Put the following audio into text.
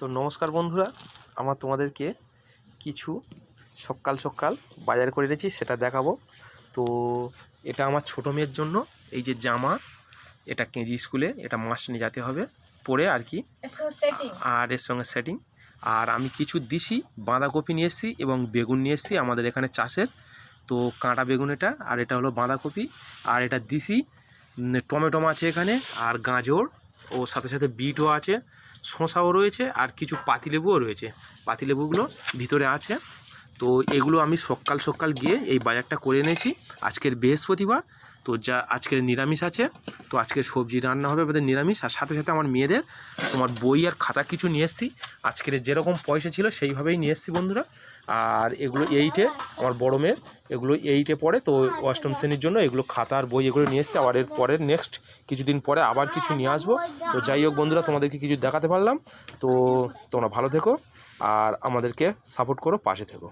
তো নমস্কার বন্ধুরা আমার তোমাদেরকে কিছু সকাল সকাল বাজার করে এনেছি সেটা দেখাবো। তো এটা আমার ছোটো মেয়ের জন্য এই যে জামা এটা কেজি স্কুলে এটা মাস্ট নিয়ে যেতে হবে। পরে আর কি আর এর সঙ্গে সেটিং আর আমি কিছু দিছি বাঁধাকপি নিয়ে এসেছি এবং বেগুন নিয়ে এসেছি আমাদের এখানে চাষের। তো কাঁটা বেগুন এটা আর এটা হলো বাঁধাকপি। আর এটা দিছি টমেটো আছে এখানে আর গাজর। ও সাথে সাথে বিটও আছে, শসাও রয়েছে আর কিছু পাতিলেবুও রয়েছে। পাতিলেবুগুলো ভিতরে আছে। তো এগুলো আমি সকাল সকাল গিয়ে এই বাজারটা করে এনেছি। আজকের বৃহস্পতিবার, তো যা আজকের নিরামিষ আছে, তো আজকের সবজি রান্না হবে আমাদের নিরামিষ। আর সাথে সাথে আমার মেয়েদের তোমার বই আর খাতা কিছু নিয়ে এসেছি। আজকের যেরকম পয়সা ছিল সেইভাবেই নিয়ে এসেছি বন্ধুরা। আর এগুলো এইটে, আমার বড় মেয়ের, এগুলো এইটে পড়ে, তো অষ্টম শ্রেণির জন্য এগুলো খাতার বই এগুলো নিয়ে এসছে। আবার এর পরের নেক্সট কিছুদিন পরে আবার কিছু নিয়ে আসব। তো যাই হোক বন্ধুরা, তোমাদেরকে কিছু দেখাতে পারলাম। তো তোমরা ভালো থেকো আর আমাদেরকে সাপোর্ট করো, পাশে থেকো।